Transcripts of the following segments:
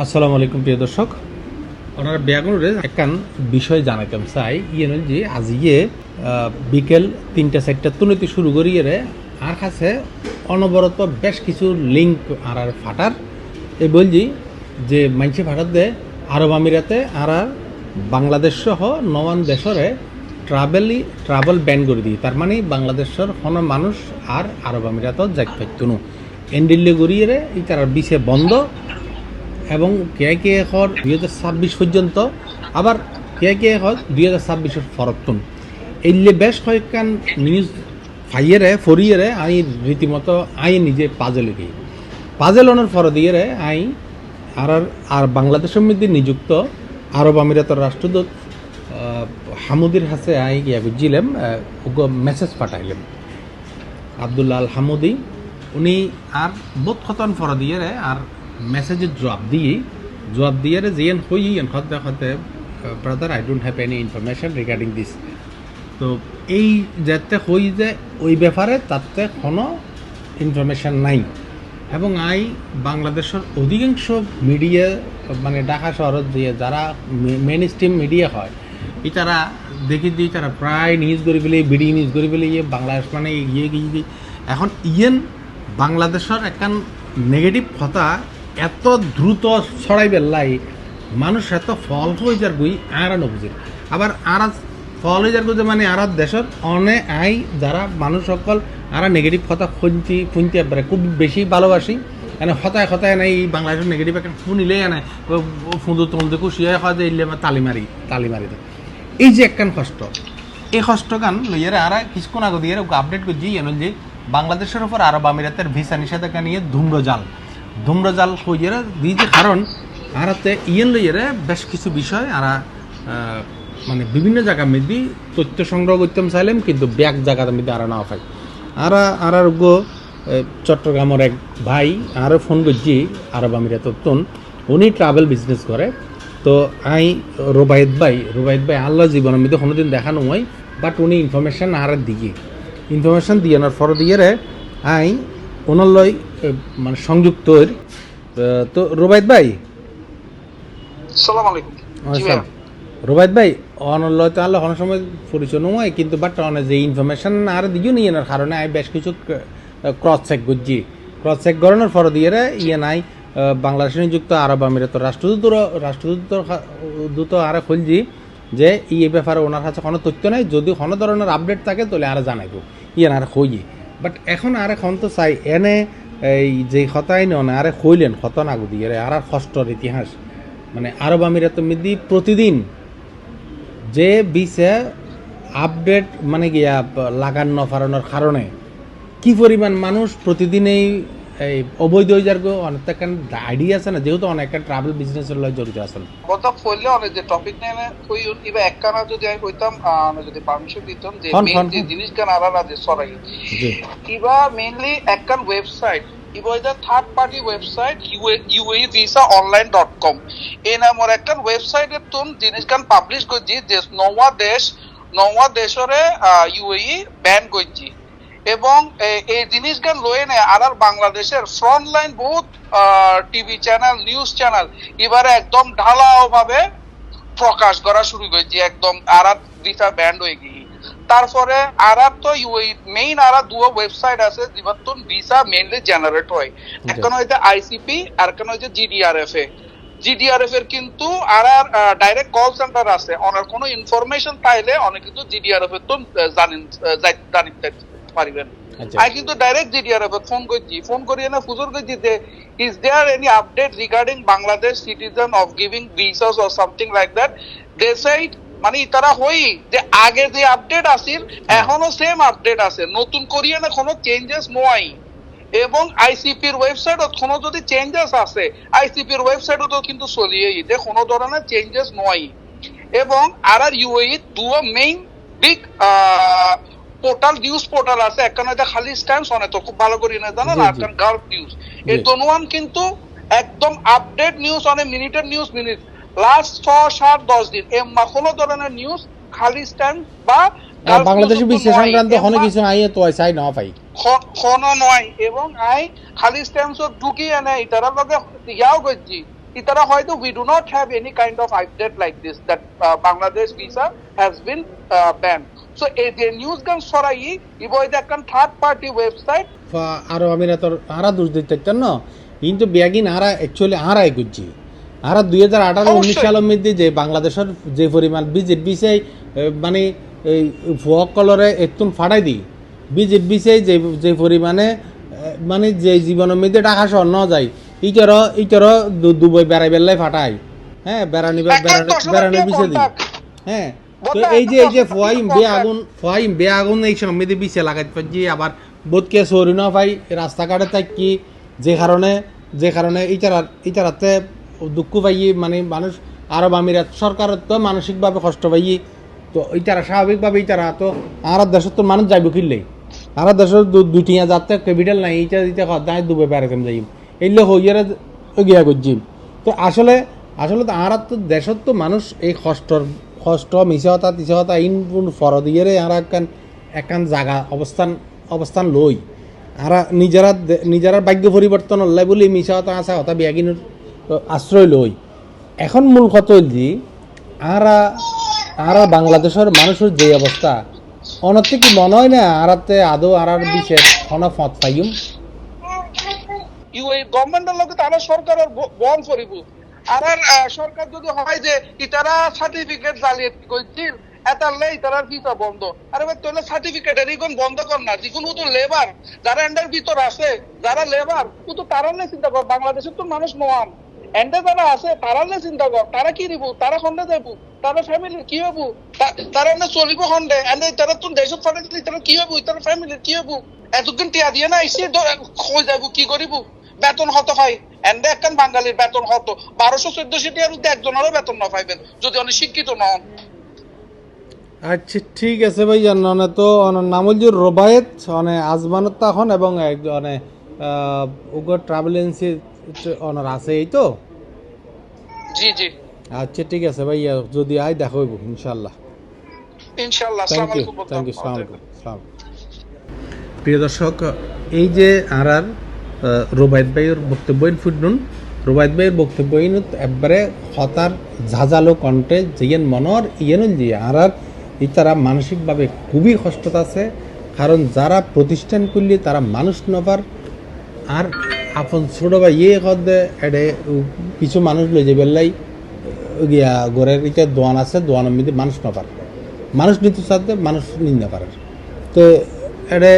আসসালামু আলাইকুম, প্রিয় দর্শক। ওনারা ব্যাগুনুরে একখান বিষয় জানাইতাম চাই। ইয়ে নয় যে আজ ইয়ে বিকেল তিনটা চারটা তুলতে শুরু করি রে আর কাছে অনবরত বেশ কিছু লিঙ্ক আর আর ফাটার। এই বলছি যে, মাইনসে ফাটার দে, আরব আমিরাতে আর আর বাংলাদেশ সহ নবান দেশরে ট্রাভেলই ট্রাভেল ব্যান করে দিই। তার মানে বাংলাদেশের কোনো মানুষ আর আরব আমিরাতত যাই পাইতো না। এন্ডিল্লে গড়িয়ে রে, এই তার বিছে বন্ধ। এবং কে হর দুই হাজার ছাব্বিশ পর্যন্ত, আবার কে হর দুই হাজার ছাব্বিশের ফরকটন এইলে বেশ কয়েকখান নিউজ ফাইয়েরে, ফরিয়েরে আই রীতিমতো আই নিজে পাজে লিখি পাজে লনের ফর দিয়ে আই আর আর- বাংলাদেশের মধ্যে নিযুক্ত আরব আমিরাতের রাষ্ট্রদূত হামুদির হাসে আই গিয়া বুঝিলাম মেসেজ পাঠাইলাম। আবদুল্লাহ আল হামুদি, উনি আর বোধ খতন ফর দিয়ে আর মেসেজের জবাব দিয়ে জবাব দিয়ে যেন হই ইন খতে খতে brother I don't have any information regarding this তো এই যাতে হই যে ওই ব্যাপারে তাতে কোনো ইনফরমেশন নাই এবং আই বাংলাদেশের অধিকাংশ মিডিয়া মানে ঢাকা শহরত দিয়ে যারা মেন স্ট্রিম মিডিয়া হয়, ই তারা দেখি দিই তারা প্রায় নিউজ করে ফেলে, বিডি নিউজ করে ফেলে ইয়ে বাংলাদেশ মানে ইয়ে গিয়ে এখন ইয়েন বাংলাদেশের একখান নেগেটিভ কথা এত দ্রুত ছড়াই বেলাই মানুষ এত ফল হয়ে যার গুই আর নবুঝে আবার আর ফল হয়ে যার গুজে মানে আর দেশের অনে আই যারা মানুষ সকল আর নেগেটিভ কথা খুঁজতি, খুঁজতে পারে খুব বেশি ভালোবাসি। মানে হতায় হতায় নাই এই বাংলাদেশের নেগেটিভ একটা শুনিলেই আনে ফুঁদু তুলতে খুশি হয় যে ইলে তালি মারি তালি মারি দেয় এই যে একখান কষ্ট, এই কষ্ট গান লইয়ারে আর কিছুক্ষণ আগে দিয়ে আপডেট করছি এনে যে বাংলাদেশের উপর আরব আমিরাতের ভিসা নিষেধাজ্ঞা নিয়ে ধূম্রজাল। ধূম্রজাল হইয়ারে দিয়েছে কারণ আরাতে ইয়েন লইয়ারে বেশ কিছু বিষয় আর মানে বিভিন্ন জায়গা মধ্যে তথ্য সংগ্রহ করতাম চাইলাম কিন্তু ব্যাগ জায়গার মধ্যে আর না পাই। আর আর আর গো চট্টগ্রামের এক ভাই আরও ফোন করছি আরব আমিরাতর তন উনি ট্রাভেল বিজনেস করে। তো আই রোবায়ত ভাই রোবায়ত ভাই আল্লাহ জীবনের মধ্যে কোনোদিন দেখানো হয় বাট উনি ইনফরমেশন আর দিয়ে ইনফরমেশন দিয়ে আনার ফর দিয়ে আই ওনার এ, মানে সংযুক্ত তো রোবায়ত ভাই? রোবায়ত ভাই অনর লয় তাহলে অনেক সময় পরিচয় নয় কিন্তু বাট অনেক যে ইনফরমেশন আর দিও নি এনার কারণে আই বেশ কিছু ক্রস চেক করছি। ক্রস চেক করানোর ফর দিয়ে ইয়ে নাই বাংলাদেশে নিযুক্ত আরব আমিরাত রাষ্ট্রদূত রাষ্ট্রদূত দূত আর খুলছি যে এই ব্যাপারে ওনার কাছে কোনো তথ্য নাই যদি কোনো ধরনের আপডেট থাকে তাহলে আর জানাইব। ইয়ে আর কই বাট এখন আর এখন তো চাই এনে এই যে হতাই নন আরে হইলেন হত না গুদি, আরে আর আর কষ্টর ইতিহাস। মানে আরব আমিরাত মিদি প্রতিদিন যে বিষে আপডেট মানে গিয়া লাগান নফারানোর কারণে, কি পরিমাণ মানুষ প্রতিদিনেই এই অবৈধ হয়ে যার গো অনেক আইডিয়া আছে না? যেহেতু অনেক ট্রাভেল বিজনেসের লয় জড়িত কথা কইলে অনেক যে টপিক নেমে কই ইবা একখানা যদি আমি কইতাম আমি যদি পারমিশন দিতাম যে যে। জিনিস গান আলাদা যে সরাই ইবা মেইনলি একখান ওয়েবসাইট ইবা third party website UAE visa online dot com এই নামের একখান ওয়েবসাইটের তুন জিনিস গান পাবলিশ করছি যে নওয়া দেশ নওয়া দেশরে ইউএই ব্যান করছি এবং এই জিনিসগান লয়ে নেয় আর আর বাংলাদেশের ফ্রন্ট লাইন বহুত টিভি চ্যানেল নিউজ চ্যানেল। এবারে একদম ঢালাও ভাবে প্রকাশ করা শুরু করেছে একদম আর আর ভিসা ব্যান্ড হয়ে গিয়ে। তারপরে আর আর তো মেইন আর আর দুটো ওয়েবসাইট আছে যেগুলো ভিসা মেইনলি জেনারেট হয়। এখন হইতে আইসিপি আর এখন হইতে জিডিআরএফ এ। জিডিআরএফ এর কিন্তু আর আর ডাইরেক্ট কল সেন্টার আছে। অনেক কোনো ইনফরমেশন পাইলে অনেক কিন্তু জিডিআরএফ এর তো জানেন জানিতে পারিবেন আচ্ছা। আই কিন্তু ডাইরেক্ট জিডিআরএফ ফোন করছি। ফোন করিয়ে না ফুজুর করছি যে is there any update regarding Bangladesh citizen of giving visas or something like that they side মানে তারা হই যে আগে যে আপডেট আসিল এখনও সেম আপডেট আছে নতুন করিয়ে না কোনো চেঞ্জেস নোয়াই। এবং আইসিপির ওয়েবসাইটত কোনো যদি চেঞ্জেস আছে আইসিপির ওয়েবসাইটও কিন্তু চলিয়েই যে কোনো ধরনের চেঞ্জেস নয় এবং আর আর ইউএই দুটো main big portal news portal আছে একখানে হচ্ছে খালি স্ট্যান্স অনেক তো খুব ভালো করে না জানো জি, না জি। একখান গার্ল নিউজ এই দোনোয়ান কিন্তু একদম আপডেট নিউজ অনেক মিনিটের নিউজ মিনিট লাস্ট ছ সাত দশ দিন এ কোনো ধরনের নিউজ খালি স্ট্যান্ড বা আর বাংলাদেশের। সংক্রান্ত কিছু আইয়ে তো না পাই খন নয় এবং আই খালি স্ট্যাম্পস ঢুকিয়ে নেই তারা লগে ইয়াও করছি we do not have any kind of update like this that uh, Bangladesh visa has been uh, banned. So news gan iboy third party website কিন্তু ব্যাগিন আরা অ্যাকচুয়ালি আরাই করছি। আরা দুই হাজার আঠারো উনিশ। সালের মধ্যে যে বাংলাদেশের যে পরিমাণ বিজেট বিষয় মানে এই ফক কলরে একটু ফাটাই দিই। বিজেট বিষয় যে যে পরিমাণে মানে যে জীবনের মধ্যে টাকা সহ ন যায় ইটার ইটার দুবই বেড়াই বেল্লাই ফাটাই। হ্যাঁ বেড়ানি বেড়ানি বেড়ানি বিষয় দিই। হ্যাঁ তো এই যে এই যে ফোয়াইম বে আগুন ফোয়াইম বে আগুন এই সমিতি বিছে লাগাইতে পারছি আবার বোধকে সরি না ভাই রাস্তাঘাটে থাকি যে কারণে যে কারণে ইটারা ইটারাতে দুঃখ পাই মানে মানুষ আরব আমিরাত সরকারের তো মানসিকভাবে কষ্ট পাই তো ইটারা স্বাভাবিকভাবে ইটারা তো আর দেশের তো মানুষ যাইব কিনলেই আর দেশের দুটিয়া যাতে ক্যাপিটাল নাই ইটা ইটা দায় দুবে বেড়াতাম যাই এইলে হইয়ারে গিয়া করছি তো আসলে আসলে তো আর তো দেশত তো মানুষ এই কষ্টর কষ্ট মিশাওতা তিসাওতা ইন ফর আর একখান একখান জায়গা অবস্থান অবস্থান লই আর নিজেরা নিজেরা ভাগ্য পরিবর্তন হল্লাই বলে মিশাওতা আসা হতা বিয়াগিনের আশ্রয় লই এখন মূল কথা যে আরা আরা বাংলাদেশের মানুষের যে অবস্থা অনতে কি মনে হয় না আরাতে আদৌ আরার বিশেষ কোনো ফত পাইম? ইউ এই গভর্নমেন্টের লগে তারা সরকারের ব- বল করিব আর সরকার যদি হয় যে ইতারা সার্টিফিকেট জালিয়াতি করছিল ভিসা বন্ধ। তোলে ইগুন বন্ধ কর না যিকোনো তো লেবার যারা ভিতর আছে, যারা লেবার তারা চিন্তা কর, বাংলাদেশের তো মানুষ এন্ডে যারা আছে তারা চিন্তা কর, তারা কি দিব তারা খন্ডে যাইব তারা ফ্যামিলি কি হব? তারা এনে চলিব খন্ডে এনে তারা তো দেশত ফাটাইছিল তারা কি হব? তারা ফ্যামিলি কি হব? এতদিন টিয়া দিয়ে না, এসে খোঁজ যাব, কি করিব? বেতন হত হয়। এন্ডে একখান বাঙালির বেতন হত? বারোশো চোদ্দশো টিয়ার উদ্যোগ একজনেরও বেতন না পাইবেন যদি অনেক শিক্ষিত নন। আচ্ছা ঠিক আছে ভাই জানো তো অনের নাম হল রোবায়েত অনে আজমানত তখন এবং অনে উগর ট্রাভেল এজেন্সি অনার আছে এই তো? জি জি। আচ্ছা ঠিক আছে ভাই যদি আয় দেখা হইব ইনশাল্লাহ ইনশাল্লাহ থ্যাংক আসসালামু ইউ আলাইকুম থ্যাংক ইউ। সালাম প্রিয় দর্শক এই যে আর আর রোবায়ত ভাইয়ের বক্তব্য ফুটনুন রোবায়ত ভাইয়ের বক্তব্য একবারে হতার ঝাঁঝালো কণ্ঠে যেন মনর ইয়েন যে আর আর তারা মানসিকভাবে খুবই কষ্টত আছে, কারণ যারা প্রতিষ্ঠান করলে তারা মানুষ নবার। আর আপন ছোট ভাই ইয়ে কদে এডে কিছু মানুষ লই যে বেল্লাই গিয়া ঘরের এটা দোয়ান আছে দোয়ানের মধ্যে মানুষ নপার মানুষ নিতে সাথে মানুষ নিন্দা পারে। তো এডে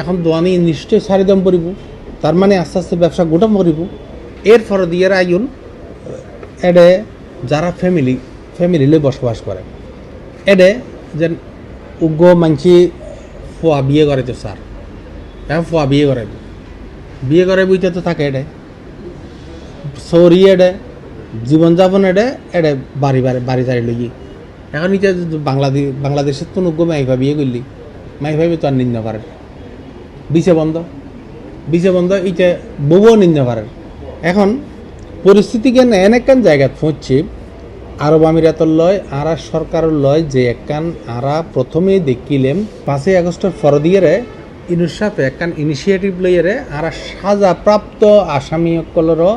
এখন দোয়ানি নিশ্চয় সারি দাম পড়িব তার মানে আস্তে আস্তে ব্যবসা গোটা করিব এর ফর দিয়ে আইন এডে যারা ফ্যামিলি ফ্যামিলি লই বসবাস করে। এডে যেন উগ্র মানসি ফোয়া বিয়ে করে তো স্যার। এখন ফোয়া বিয়ে করে। বিয়ে করে বুঝতে তো থাকে এডে। সরি এডে, জীবনযাপন এডে এডে বাড়ি বাড়ি বাড়ি চারি লই এখন ইটা বাংলাদেশ বাংলাদেশের তো নুগ্য মাই ভাবিয়ে করলি। মাই ভাবি তো আর নিন্দা পারে বিছে বন্ধ। বিছে বন্ধ ইটা বউও নিন্দা পারে এখন পরিস্থিতি কেন এন একখান জায়গাত পৌঁছছে আরব আমিরাতর লয়, আরা সরকারের লয় যে একখান আরা প্রথমেই দেখিলেম পাঁচই আগস্টের ফরদিয়ারে ইনুসাফে একখান ইনিশিয়েটিভ লইয়ারে আরা সাজাপ্রাপ্ত আসামি সকলেরও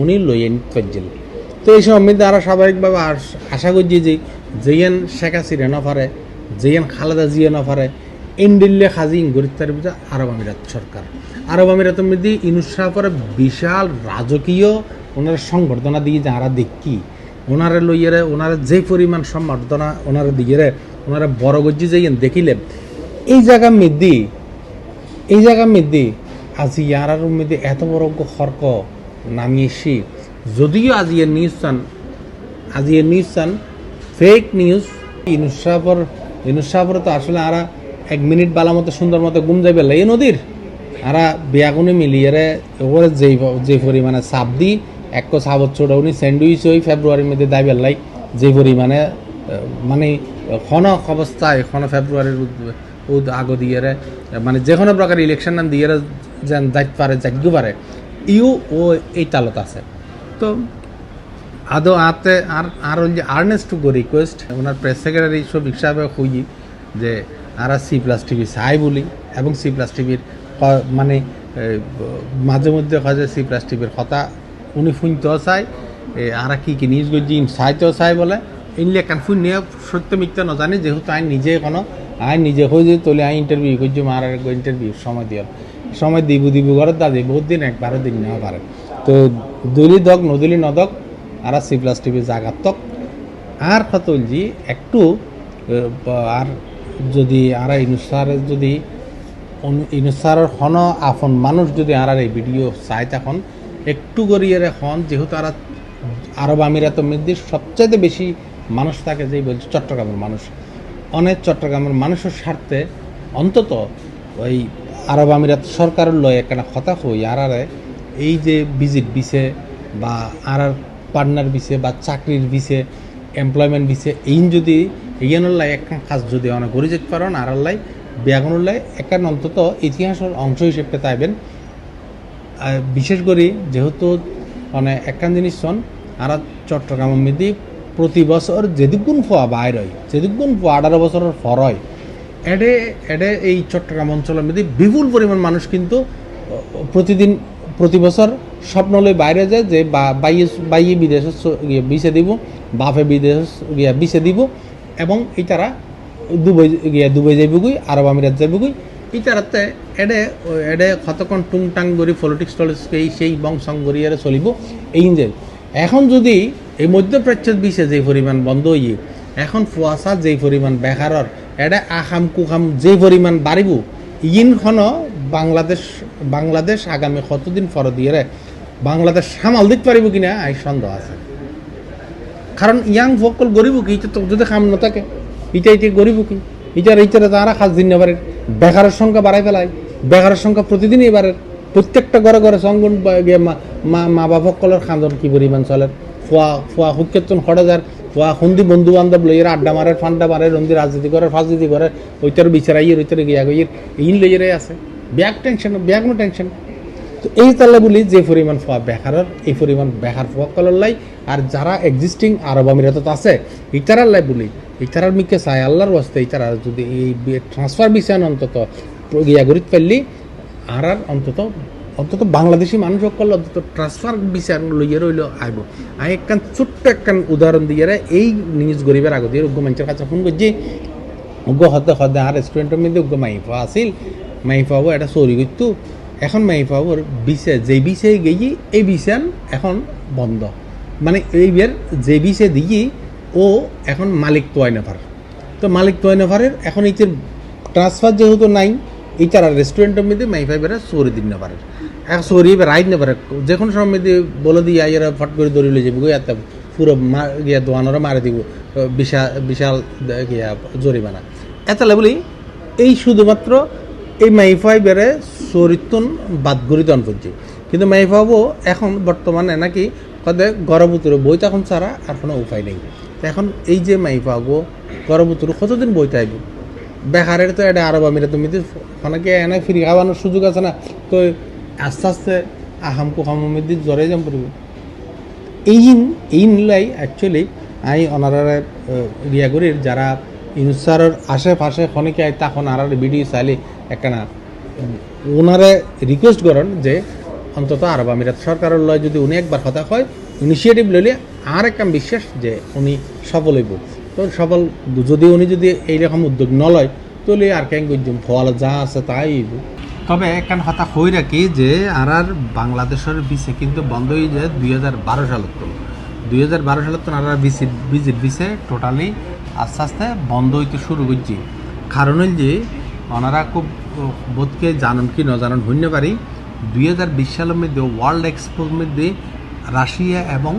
উনি লইয়ে নিতে পারছিল। তো এই সময় মধ্যে আরা স্বাভাবিকভাবে আশা করছি যে যেয়েন শেখ হাসিনা না পারে যেয়েন খালেদা জিয়া না পারে ইন্ডিল্লে খাজি ইঙ্গরিত্তার বুঝা আরব আমিরাত সরকার। আরব আমিরাতের মধ্যে ইনুসাফের বিশাল রাজকীয় ওনার সংবর্ধনা দিয়ে যারা দেখি। ওনারে লইয়ারে, ওনারা যে পরিমাণ সম্বর্ধনা ওনারা দিয়ে ওনারা বড় গজ্জি যাইয়েন দেখিলেন এই জায়গার মধ্যে, এই জায়গার মধ্যে আজ ইয়ারার মধ্যে এত বড় হরক নামিয়েছি যদিও আজ ইয়ে নিউজ চান, আজ ইয়ে নিউজ চান ফেক নিউজ ইনুসাফর ইনুসাফর তো আসলে আরা এক মিনিট বালা মতো সুন্দর মতো গুম যাবে এই নদীর। আরা বেয়াগুনি মিলিয়ে ওপরে যেই যে পরিমাণে চাপ দি, এক সাবত ছোট উনি স্যান্ডউইচ ওই ফেব্রুয়ারির মধ্যে দায় বেল্লাই যে পরিমাণে মানে ক্ষণ অবস্থায়, ক্ষণ ফেব্রুয়ারির আগ দিয়ে মানে যে কোনো প্রকার ইলেকশন নাম দিয়ে যেন যাইতে পারে যাইতে পারে, ইউ ও এই তালত আছে। তো আদৌ আতে আর আর যে আর্নেস্ট টু গো রিকোয়েস্ট ওনার প্রেস সেক্রেটারি সব হিসাবে খুঁজি যে, আর সি প্লাস টিভি চাই বলি, এবং সি প্লাস টিভির মানে মাঝে মধ্যে হয় যে সি প্লাস টিভির কথা, উনি শুনতেও চায় আরা কি কি নিউজ করছি চাইতেও চাই বলে। ইনলে একখান ফুন নিয়ে সত্য মিথ্যা নজানি, যেহেতু আইন নিজে কোনো, আইন নিজে হয়ে যে তোলে আইন ইন্টারভিউ করছি মার ইন্টারভিউ সময় দিয়ার সময় দিব দিব, ঘরের দাদি বহুত দিন একবারও দিন নেওয়া পারে। তো দলি দক, নদলি নদক, আর সি প্লাস টিভি জাগাতক আর খতলজি একটু আর যদি আর ইনুসার যদি ইনুসারের হন, আপন মানুষ যদি আর এই ভিডিও চাই তখন একটু গড়িয়ে হন, যেহেতু আর আরব আমিরাতের মধ্যে সবচাইতে বেশি মানুষ থাকে যেই বলছে চট্টগ্রামের মানুষ অনেক চট্টগ্রামের মানুষের স্বার্থে অন্তত ওই আরব আমিরাত সরকারের লয় একটা কথা হই আর এই যে ভিজিট বিছে বা আর আর পার্টনার বিছে বা চাকরির বিছে এমপ্লয়মেন্ট বিছে এই যদি ইয়ানুল্লাহ একটা কাজ যদি অনেক করে যেতে পারেন আর আল্লাহ ব্যাগুনুল্লাহ একান অন্তত ইতিহাসের অংশ হিসেবে তাইবেন। বিশেষ করে যেহেতু মানে একান জিনিস শোন আর চট্টগ্রাম মধ্যে প্রতি বছর যেদিকগুণ ফোয়া বাইর হয় যেদিকগুণ ফোয়া আঠারো বছরের ফর হয়, এডে এডে এই চট্টগ্রাম অঞ্চলের মধ্যে বিপুল পরিমাণ মানুষ কিন্তু প্রতিদিন, প্রতি বছর স্বপ্ন লই বাইরে যায় যে বাইয়ে বাইয়ে বিদেশে বিছে দিব, বাপে বিদেশ গিয়া বিছে দিব, এবং এই তারা দুবাই গিয়া দুবাই যাইবগুই আরব আমিরাত যাইবগুই এই তারাতে এডে এডে কতক্ষণ টুংটাং করি পলিটিক্স টলিক্স এই সেই বংশং এর চলিব, এই যে। এখন যদি এই মধ্যপ্রাচ্যের বিষে যে পরিমাণ বন্ধ হইয়ে, এখন ফুয়াশা যেই পরিমাণ বেকারর এটা আখাম কুখাম যে পরিমাণ বাড়িব ইনখন বাংলাদেশ বাংলাদেশ আগামী কতদিন পর দিয়ে বাংলাদেশ সামাল দিতে পারিব কিনা, আই সন্দেহ আছে। কারণ ইয়াং ভোকল গরিব কি তো যদি কাম না থাকে ইটা গরিব কি? ইটার ইটারে তারা কাজ দিন পারে বেকারের সংখ্যা বাড়াই ফেলায়। বেকারের সংখ্যা প্রতিদিনই বাড়ে প্রত্যেকটা ঘরে ঘরে সঙ্গন মা মা বাপ সকলের খান্দন কি পরিমাণ চলে? ফুয়া ফুয়া হুকেতন হঠাজার ফুয়া হুন্দি বন্ধু বান্ধব লইয়ের আড্ডা মারে, ফান্ডা মারে রন্দি রাজনীতি করে, ফাজনীতি করে, ওইটার বিচারাইয়ের ওইটারে গিয়া গইয়ের। ইন লইয়েরে আছে। Bag tension bag no tension. তো এই তালে বলি যে পরিমাণ ফোয়া বেকারের, এই পরিমাণ বেকার ফোয়া কলার লাই আর যারা এক্সিস্টিং আরব আমিরাতত আছে ইতারার লাই বলি ইতারার মিকে চাই, আল্লাহর ওয়াস্তে ইতারা, যদি এই ট্রান্সফার বিষয় অন্তত গিয়া গরিত পারলি আর আর অন্তত অন্তত বাংলাদেশি মানুষ সকল অন্তত ট্রান্সফার বিচার লইয়ে রইল, আইব। আমি একখান ছোট্ট একখান উদাহরণ দিয়ে এই নিউজ গরিবের আগত উগ্র মানুষের কাছে ফোন করছি, উগ্র হতে হতে আর রেস্টুরেন্টের মধ্যে উগ্র মাইফা আছিল মাইফাবো এটা চুরি করতো, এখন মাইফাবোর বিছে যে বিছে গিয়ে এই বিছান এখন বন্ধ। মানে এই এইবার যে বিছে দিয়ে ও এখন মালিক তো আয় তো মালিক তো আয় এখন এই ট্রান্সফার যেহেতু নাই, এই তারা রেস্টুরেন্টের মধ্যে মাইফাই বেড়া চোরি দিন না পারে চোরি এবার রাইড না পারে যে কোনো সময় মধ্যে বলে দিয়ে আইয়ারা ফট করে দৌড়ি লই যাব গিয়া তা পুরো গিয়া দোয়ানোরা মারে দিব, বিশাল বিশাল গিয়া জরিমানা। এতালে বলি, এই শুধুমাত্র এই মাইফাই বেড়ে চরিত্রন বাদ গড়ি দন করছে কিন্তু মাইফাবো এখন বর্তমানে নাকি কদে গর্ভবতীর বই তখন ছাড়া আর কোনো উপায় নেই। এখন এই যে মাই মাইফাগো গর্ভবতীর কতদিন বইতে আইব? বেকারের তো এটা আরব আমিরা তুমি অনেকে এনে ফ্রি খাওয়ানোর সুযোগ আছে না, তো আস্তে আস্তে আহাম কুহাম মধ্যে জড়াই যাম পড়বে। এই এই নিলাই অ্যাকচুয়ালি আমি অনারারে রিয়া করি যারা ইনসারের আশেপাশে খনিকে আই তখন আর ভিডিও চাইলে একখানা ওনারে রিকোয়েস্ট করেন যে অন্তত আরব আমিরাত সরকারের লয় যদি উনি একবার কথা হয় ইনিশিয়েটিভ লইলে আর একটা বিশ্বাস যে উনি সফল হইব। তো সফল যদি উনি যদি এইরকম উদ্যোগ নলয়, তাহলে আর কেন করছিম ফল যা আছে তাই তবে একখান কথা হই রাখি যে আর আর বাংলাদেশের বিসে কিন্তু বন্ধ হয়ে যায় দুই হাজার বারো সালত তো দুই হাজার বারো সালত আর আর বিসি ভিজিট বিসে টোটালি আস্তে আস্তে বন্ধ হইতে শুরু করছি। কারণ হল যে ওনারা খুব বোধকে জানুন কি ন জানুন হইতে পারি। দুই হাজার বিশ সালের মধ্যে ওয়ার্ল্ড এক্সপোর মধ্যে রাশিয়া এবং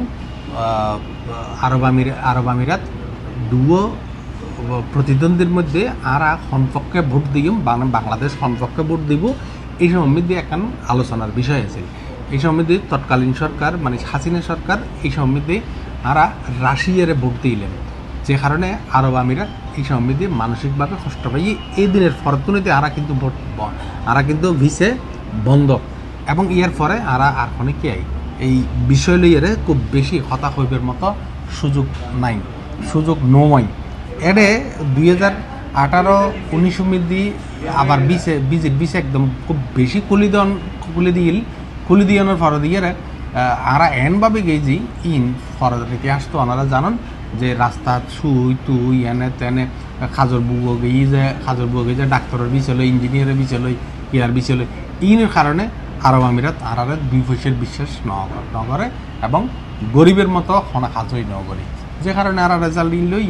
আরব আমির আরব আমিরাত দুও প্রতিদ্বন্দ্বীর মধ্যে আর সনপক্ষে ভোট দিম বাংলাদেশ সনপক্ষে ভোট দিব। এই সম্বন্ধে এখন আলোচনার বিষয় আছে। এই সম্বন্ধে তৎকালীন সরকার মানে হাসিনা সরকার, এই সম্বন্ধে আরা রাশিয়ারে ভোট দিলেন। যে কারণে আরব আমিরাত এই সম্বন্ধে মানসিকভাবে কষ্ট পাই এই দিনের ফরতুনিতে আরা কিন্তু ভোট আরা কিন্তু ভিসে বন্ধ। এবং ইয়ার পরে আরা আর কি আই এই বিষয় লইয়ারে খুব বেশি হতাশ হইবার মতো সুযোগ নাই, সুযোগ নয়। এডে দুই হাজার আঠারো উনিশ মধ্যে আবার বিশে বিজে বিশে একদম খুব বেশি কুলি দন কুলি দিল কুলি দিয়ানোর ফর দিয়ে আরা এন ভাবে গেছি ইন ফরাদের ইতিহাস তো ওনারা জানেন যে রাস্তা সুই তুই এনে তেনে, খাজর বুগো গেই যে খাজর বুগো গেই যে ডাক্তারের বিচল ইঞ্জিনিয়ারের বিচল ইয়ার বিচল ইনের কারণে আরব আমিরাত আরারে দুই পয়সের বিশ্বাস নগরে এবং গরিবের মতো হনা কাজই নগরী। যে কারণে আরা রেজাল্ট লই